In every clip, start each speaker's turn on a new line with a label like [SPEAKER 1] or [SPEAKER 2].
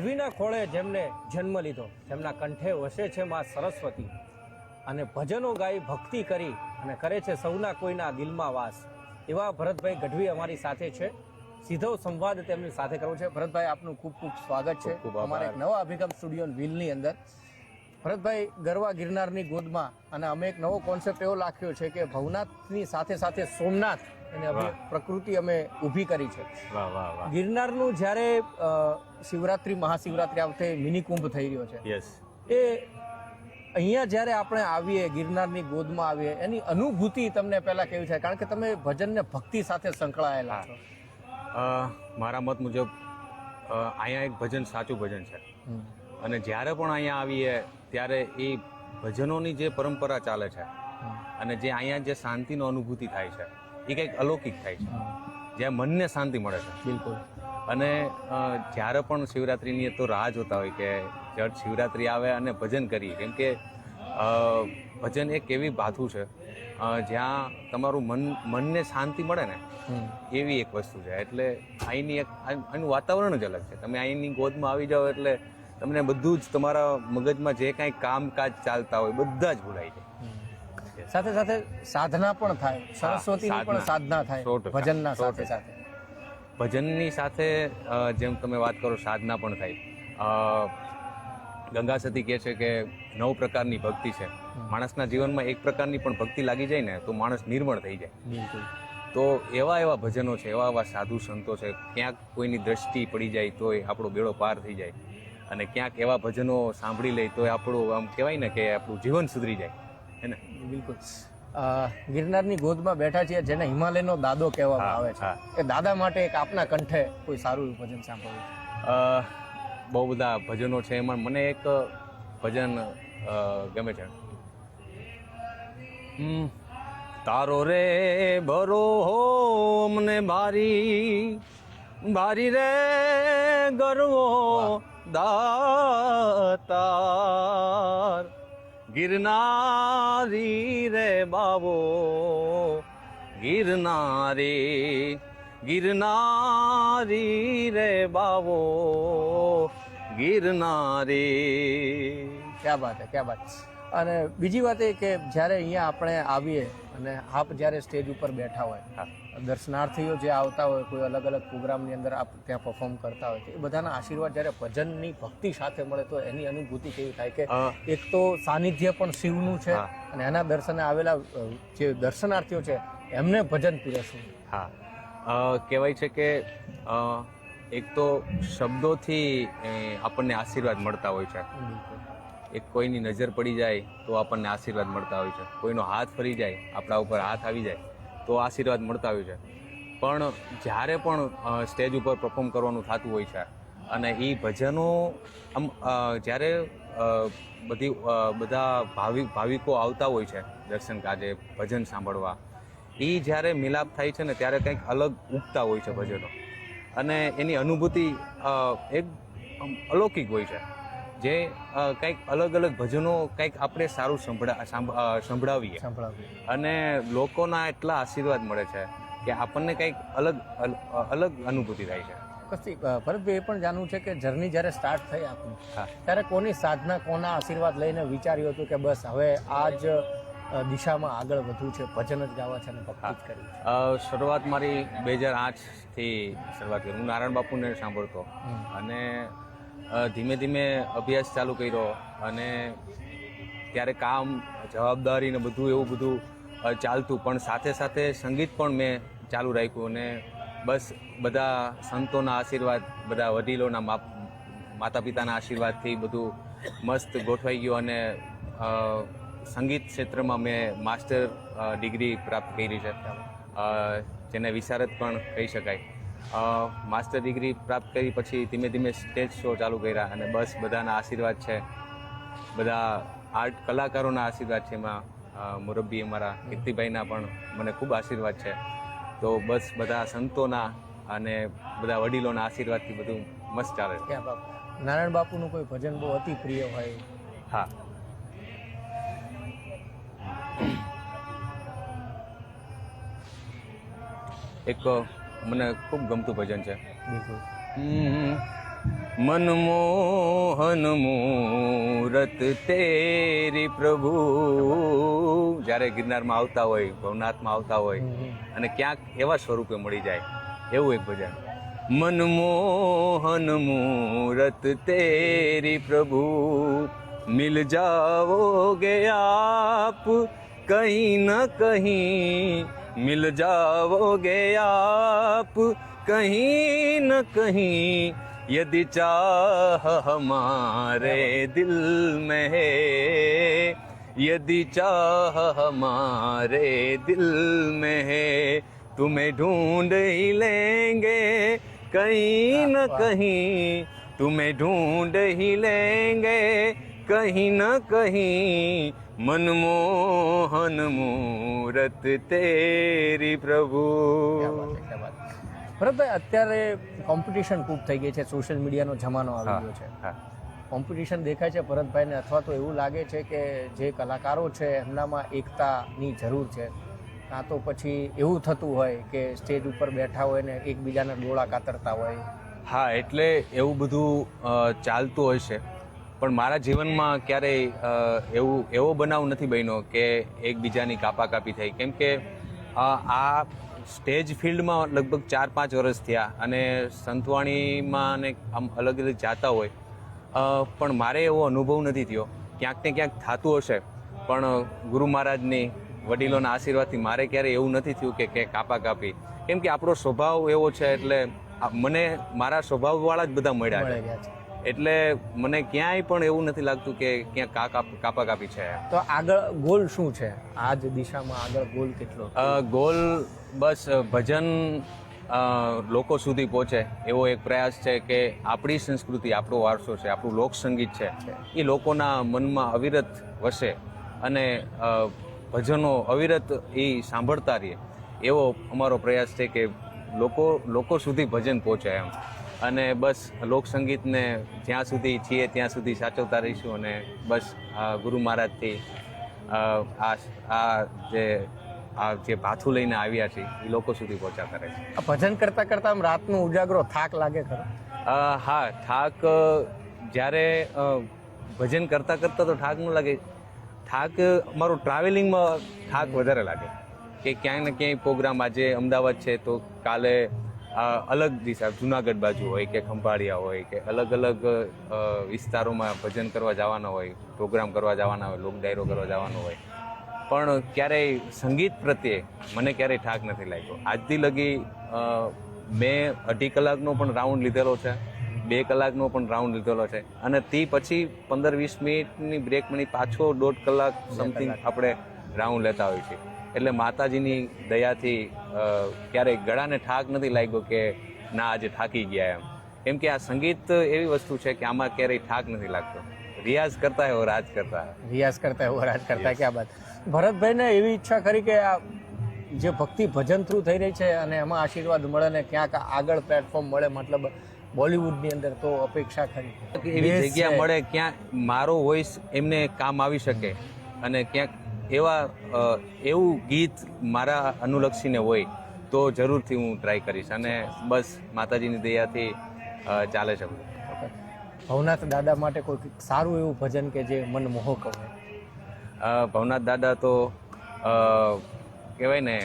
[SPEAKER 1] ગઢવીના ખોળે જેમને જન્મ લીધો જેમના કંઠે વસે છે મા સરસ્વતી. અને ભજનો ગાઈ ભક્તિ કરી અને કરે છે સૌના કોઈના દિલમાં વાસ. એવા ભરતભાઈ ગઢવી અમારી સાથે છે. સીધો સંવાદ તેમની સાથે કરવો છે. ભરતભાઈ આપનું ખૂબ ખૂબ સ્વાગત છે. અમારા એક નવા અભિગમ સ્ટુડિયો વ્હીલની અંદર. ભરતભાઈ ગરવા ગિરનારની ગોદમાં અને અમે એક નવો કોન્સેપ્ટ એવો લાખ્યો છે કે ભવનાથની સાથે સાથે સોમનાથ અને પ્રકૃતિ અમે ઊભી કરી છે.
[SPEAKER 2] વાહ વાહ વાહ.
[SPEAKER 1] ગિરનારનું જ્યારે શિવરાત્રિ શિવરાત્રી મહાશિવરાત્રી આ વખતે મિની કુંભ થઈ રહ્યો છે.
[SPEAKER 2] યસ
[SPEAKER 1] એ અહીંયા જ્યારે આપણે આવીએ ગિરનારની ગોદમાં આવીએ એની અનુભૂતિ તમને પહેલાં કેવી થાય? કારણ કે તમે ભજનને ભક્તિ સાથે સંકળાયેલા છો.
[SPEAKER 2] મારા મત મુજબ અહીંયા એક ભજન સાચું ભજન છે. અને જ્યારે પણ અહીંયા આવીએ ત્યારે એ ભજનોની જે પરંપરા ચાલે છે અને જે અહીંયા જે શાંતિનો અનુભૂતિ થાય છે એ કંઈક અલૌકિક થાય છે. જ્યાં મનને શાંતિ મળે છે.
[SPEAKER 1] બિલકુલ.
[SPEAKER 2] અને જ્યારે પણ શિવરાત્રિની તો રાહ જોતા હોય કે જટ શિવરાત્રિ આવે અને ભજન કરીએ. કેમ કે ભજન એક એવી ભાથું છે જ્યાં તમારું મન મનને શાંતિ મળે ને એવી એક વસ્તુ છે. એટલે અહીંની એક આનું વાતાવરણ જ અલગ છે. તમે અહીંની ગોદમાં આવી જાઓ એટલે તમને બધું જ તમારા મગજમાં જે કાંઈ કામકાજ ચાલતા હોય બધા જ ભૂલાઈ જાય
[SPEAKER 1] સાથે સાથે સાધના પણ થાય. સરસ્વતીની પણ
[SPEAKER 2] સાધના.
[SPEAKER 1] થાય ભજનના સાથે સાથે.
[SPEAKER 2] ભજનની સાથે જેમ તમે વાત કરો સાધના પણ થાય. ગંગા સતી કહે છે કે નવ પ્રકારની ભક્તિ છે. માણસના જીવનમાં એક પ્રકારની પણ ભક્તિ લાગી જાય ને તો માણસ નિર્મળ થઈ જાય.
[SPEAKER 1] બિલકુલ.
[SPEAKER 2] તો એવા એવા ભજનો છે એવા એવા સાધુ સંતો છે ક્યાંક કોઈની દ્રષ્ટિ પડી જાય તોય આપણો બેડો પાર થઈ જાય. અને ક્યાંક એવા ભજનો સાંભળી લે તોય આપણું આમ કહેવાય ને કે આપણું જીવન સુધરી જાય. હે ને?
[SPEAKER 1] બિલકુલ. ગિરનારની ગોદમાં બેઠા છીએ જેને હિમાલયનો દાદો કહેવામાં આવે છે. એ દાદા માટે એક આપના કંઠે કોઈ સારું ભજન સાંભળવું
[SPEAKER 2] બહુ બધા ભજનો છે એમાં મને એક ભજન ગમે છે. તારો રે બરો હો અમને ભારી ભારી રે ગરવો દાતાર. ગિરનારી રે બાબો ગિરનારી ગિરનારી રે બાવો ગિરનારી
[SPEAKER 1] ક્યાં વાત હે ક્યાં વાત અને બીજી વાત એ કે જ્યારે અહીંયા આપણે આવીએ અને આપ જ્યારે સ્ટેજ ઉપર બેઠા હોય
[SPEAKER 2] હા.
[SPEAKER 1] દર્શનાર્થીઓ જે આવતા હોય કોઈ અલગ અલગ પ્રોગ્રામની અંદર આપ ત્યાં પરફોર્મ કરતા હોય છે એ બધાના આશીર્વાદ જ્યારે ભજનની ભક્તિ સાથે મળે તો એની અનુભૂતિ કેવી થાય કે એક તો સાનિધ્ય પણ શિવનું છે અને એના દર્શને આવેલા જે દર્શનાર્થીઓ છે એમને ભજન પીરસવું.
[SPEAKER 2] હા. કહેવાય છે કે એક તો શબ્દોથી આપણને આશીર્વાદ મળતા હોય છે. એક કોઈની નજર પડી જાય તો આપણને આશીર્વાદ મળતા હોય છે. કોઈનો હાથ ફરી જાય આપણા ઉપર હાથ આવી જાય. તો આશીર્વાદ મળતા હોય છે. પણ જ્યારે પણ સ્ટેજ ઉપર પરફોર્મ કરવાનું થતું હોય છે અને એ ભજનો આમ જ્યારે બધી બધા ભાવિક ભાવિકો આવતા હોય છે દર્શન કાજે, ભજન સાંભળવા, એ જ્યારે મિલાપ થાય છે ને ત્યારે કંઈક અલગ ઉગતા હોય છે ભજનો. અને એની અનુભૂતિ એક અલૌકિક હોય છે. જે કંઈક અલગ અલગ ભજનો કંઈક આપણે સારું સંભળા સાંભ- સંભળાવીએ. અને લોકોના એટલા આશીર્વાદ મળે છે કે આપણને કંઈક અલગ અલ- અલગ અનુભૂતિ થાય છે.
[SPEAKER 1] કસ્તી ભરતભાઈ એ પણ જાણવું છે કે જર્ની જ્યારે સ્ટાર્ટ થઈ
[SPEAKER 2] આપણું
[SPEAKER 1] ત્યારે કોની સાધના કોના આશીર્વાદ લઈને વિચાર્યું હતું કે બસ હવે આ જ દિશામાં આગળ વધવું છે ભજન જ ગાવા છે અને ભક્તિ
[SPEAKER 2] અ, શરૂઆત મારી બે હજાર આઠથી શરૂઆત કરી હું નારાયણ બાપુને સાંભળતો. અને ધીમે ધીમે અભ્યાસ ચાલુ કર્યો અને ત્યારે કામ, જવાબદારી ને બધું એવું બધું ચાલતું. પણ સાથે સાથે સંગીત પણ મેં ચાલુ રાખ્યું અને બસ બધા સંતોના આશીર્વાદ, બધા વડીલોના માતા પિતાના આશીર્વાદથી બધું મસ્ત ગોઠવાઈ ગયું અને સંગીત ક્ષેત્રમાં મેં માસ્ટર ડિગ્રી પ્રાપ્ત કરી છે. જેને વિશારદ પણ કહી શકાય. માસ્ટર ડિગ્રી પ્રાપ્ત કરી પછી ધીમે ધીમે સ્ટેજ શો ચાલુ કર્યા અને બસ બધાના આશીર્વાદ છે. બધા આર્ટ કલાકારોના આશીર્વાદ છે એમાં. મુરબ્બી અમારા કીર્તિભાઈના પણ મને ખૂબ આશીર્વાદ છે. તો બસ બધા સંતોના અને બધા વડીલોના આશીર્વાદથી બધું મસ્ત ચાલે છે.
[SPEAKER 1] નારાયણ બાપુનું કોઈ ભજન બહુ અતિ પ્રિય હોય.
[SPEAKER 2] હા. એક મને ખૂબ ગમતું ભજન છે. મનમોહન મૂરત તેરી પ્રભુ. જ્યારે ગિરનારમાં આવતા હોય ભવનાથમાં આવતા હોય અને ક્યાંક એવા સ્વરૂપે મળી જાય એવું એક ભજન. મનમોહન મૂરત તેરી પ્રભુ. મિલ જાઓગે આપ કહીં ન કहीं मिल जाओगे आप कहीं न कहीं यदि चाह हमारे दिल में है यदि चाह हमारे दिल में है तुम्हें ढूंढ ही लेंगे कहीं न कहीं तुम्हें ढूंढ ही लेंगे कहीं न कहीं
[SPEAKER 1] મનમોહન મૂરત તેરી પ્રભુ. ભરતભાઈ અત્યારે કોમ્પિટિશન ખૂબ થઈ ગઈ છે. સોશિયલ મીડિયાનો જમાનો આવી ગયો છે. કોમ્પિટિશન દેખાય છે ભરતભાઈને અથવા તો એવું લાગે છે કે જે કલાકારો છે એમનામાં એકતાની જરૂર છે. કાં તો પછી એવું થતું હોય કે સ્ટેજ ઉપર બેઠા હોય ને એકબીજાને ડોળા કાતરતા હોય.
[SPEAKER 2] હા એટલે એવું બધું ચાલતું હોય છે. પણ મારા જીવનમાં ક્યારેય એવું, એવો બનાવ નથી બન્યો કે એકબીજાની કાપાકાપી થઈ. કેમ કે આ સ્ટેજ ફિલ્ડમાં લગભગ ચાર પાંચ વર્ષ થયા અને સંતવાણીમાં અને આમ અલગ અલગ જાતા હોય પણ મારે એવો અનુભવ નથી થયો. ક્યાંક ને ક્યાંક થતું હશે, પણ ગુરુ મહારાજની વડીલોના આશીર્વાદથી મારે ક્યારેય એવું નથી થયું કે કે કાપા કાપી કેમ કે આપણો સ્વભાવ એવો છે એટલે મને મારા સ્વભાવવાળા જ બધા મળ્યા છે. એટલે મને ક્યાંય પણ એવું નથી લાગતું કે ક્યાં કા કાપ- કાપા છે.
[SPEAKER 1] તો આગળ ગોલ શું છે? આ જ દિશામાં આગળ ગોલ કેટલો?
[SPEAKER 2] ગોલ બસ ભજન લોકો સુધી પહોંચે એવો એક પ્રયાસ છે કે આપણી સંસ્કૃતિ આપણો વારસો છે આપણું લોકસંગીત છે એ લોકોના મનમાં અવિરત વસે અને ભજનો અવિરત એ સાંભળતા રહીએ એવો અમારો પ્રયાસ છે કે લોકો લોકો સુધી ભજન પહોંચે એમ. અને બસ લોકસંગીતને જ્યાં સુધી છીએ ત્યાં સુધી સાચવતા રહીશું અને બસ આ ગુરુ મહારાજથી આ આ જે આ જે ભાથું લઈને આવ્યા છે એ લોકો સુધી પહોંચાતા રહે છે.
[SPEAKER 1] ભજન કરતાં કરતાં આમ રાતનો ઉજાગરો થાક લાગે ખરો?
[SPEAKER 2] હા થાક જ્યારે ભજન કરતાં કરતાં તો થાક ન લાગે. થાક મારું ટ્રાવેલિંગમાં થાક વધારે લાગે. કે ક્યાંય ને ક્યાંય પ્રોગ્રામ આજે અમદાવાદ છે તો કાલે અલગ દિશા જુનાગઢ બાજુ હોય કે ખંભાળિયા હોય કે અલગ અલગ વિસ્તારોમાં ભજન કરવા જવાના હોય પ્રોગ્રામ કરવા જવાના હોય લોક ડાયરો કરવા જવાનો હોય. પણ ક્યારેય સંગીત પ્રત્યે મને ક્યારેય ઠાક નથી લાગ્યો. આજથી લગી મેં અઢી કલાકનો પણ રાઉન્ડ લીધેલો છે બે કલાકનો પણ રાઉન્ડ લીધેલો છે અને તે પછી પંદર વીસ મિનિટની બ્રેક મળી પાછો દોઢ કલાક સમથિંગ આપણે રાઉન્ડ લેતા હોઈએ છીએ. એટલે માતાજીની દયાથી ક્યારેય ગળાને ઠાક નથી લાગ્યો કે ના આજે થાકી ગયા એમ. કેમ કે આ સંગીત એવી વસ્તુ છે કે આમાં ક્યારેય ઠાક નથી લાગતો. રિયાઝ કરતા હોય રાજ કરતા
[SPEAKER 1] રિયાઝ કરતા હોય રાજ કરતા ક્યાં બાત. ભરતભાઈને એવી ઈચ્છા કરી કે આ જે ભક્તિ ભજન થ્રુ થઈ રહી છે અને એમાં આશીર્વાદ મળે ને ક્યાંક આગળ પ્લેટફોર્મ મળે મતલબ બોલિવૂડની અંદર તો અપેક્ષા ખરી.
[SPEAKER 2] એવી જગ્યા મળે ક્યાં મારો વોઇસ એમને કામ આવી શકે અને ક્યાંક એવા એવું ગીત મારા અનુલક્ષીને હોય તો જરૂરથી હું ટ્રાય કરીશ અને બસ માતાજીની દયાથી ચાલે છે બધું.
[SPEAKER 1] ભવનાથ દાદા માટે કોઈ સારું એવું ભજન કે જે મન મોહક હોય?
[SPEAKER 2] ભવનાથ દાદા તો કહેવાય ને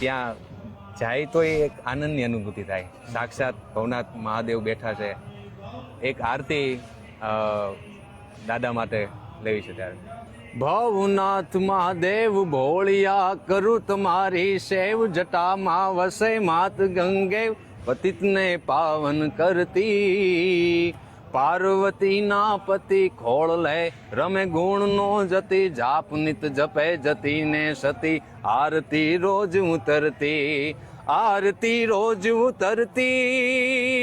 [SPEAKER 2] ત્યાં જાય તો એ એક આનંદની અનુભૂતિ થાય. સાક્ષાત ભવનાથ મહાદેવ બેઠા છે. એક આરતી દાદા માટે લેવી છે ત્યારે. ભવનાથ મહાદેવ ભોળિયા કરું તમારી સેવ જટામાં વસે માત ગંગે, પતિતને પાવન કરતી. પાર્વતીના પતિ ખોળ લે, રમે ગુણ નો જતી, જાપ નિત જપે જતી ને સતી. આરતી રોજ ઉતરતી, આરતી રોજ ઉતરતી.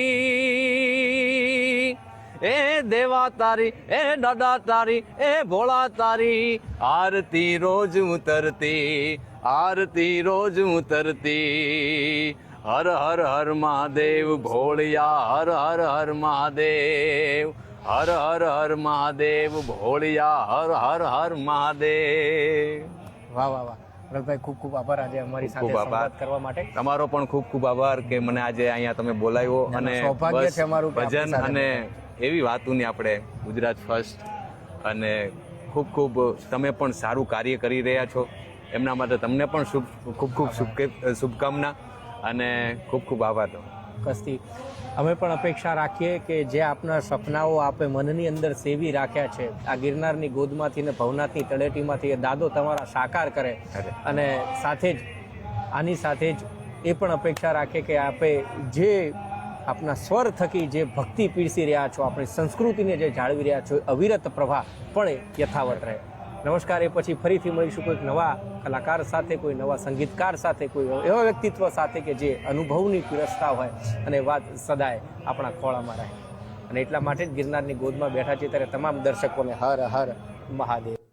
[SPEAKER 2] દેવા તારી એ દાદા તારી એ ભોળા તારી આરતી રોજ ઉતરતી આરતી રોજ ઉતરતી હર હર હર મહાદેવ ભોળિયા હર હર હર મહાદેવ. હર હર હર મહાદેવ ભોળિયા હર હર હર મહાદેવ.
[SPEAKER 1] વાહ વાહ વાહ. રઘભાઈ ખૂબ ખૂબ આભાર આજે અમારી સાથે સંવાદ કરવા માટે.
[SPEAKER 2] તમારો પણ ખૂબ ખૂબ આભાર કે મને આજે અહીંયા તમે બોલાવ્યો અને
[SPEAKER 1] સૌભાગ્ય છે અમારું
[SPEAKER 2] ભજન અને એવી વાતોની આપણે ગુજરાત ફર્સ્ટ અને ખૂબ ખૂબ તમે પણ સારું કાર્ય કરી રહ્યા છો. એમના માટે તમને પણ શુભ ખૂબ ખૂબ શુભકે- શુભકામના અને ખૂબ ખૂબ આભાર
[SPEAKER 1] કસ્તી અમે પણ અપેક્ષા રાખીએ કે જે આપના સપનાઓ આપે મનની અંદર સેવી રાખ્યા છે આ ગિરનારની ગોદમાંથી ને ભવનાથની તળેટીમાંથી એ દાદો તમારા સાકાર કરે અને સાથે જ આની સાથે જ એ પણ અપેક્ષા રાખે કે આપે જે આપના સ્વર થકી જે ભક્તિ પીરસી રહ્યા છો, આપણી સંસ્કૃતિને જે જાળવી રહ્યા છો, એ અવિરત પ્રવાહ પણ યથાવત રહે. નમસ્કાર, એ પછી ફરીથી મળીશું કોઈક નવા કલાકાર સાથે, કોઈ નવા સંગીતકાર સાથે, કોઈ એવા વ્યક્તિત્વ સાથે કે જે અનુભવની પીરસતા હોય અને વાત સદાય આપણા ખોળામાં રહે. અને એટલા માટે જ ગિરનારની ગોદમાં બેઠા છે ત્યારે તમામ દર્શકોને હર હર મહાદેવ.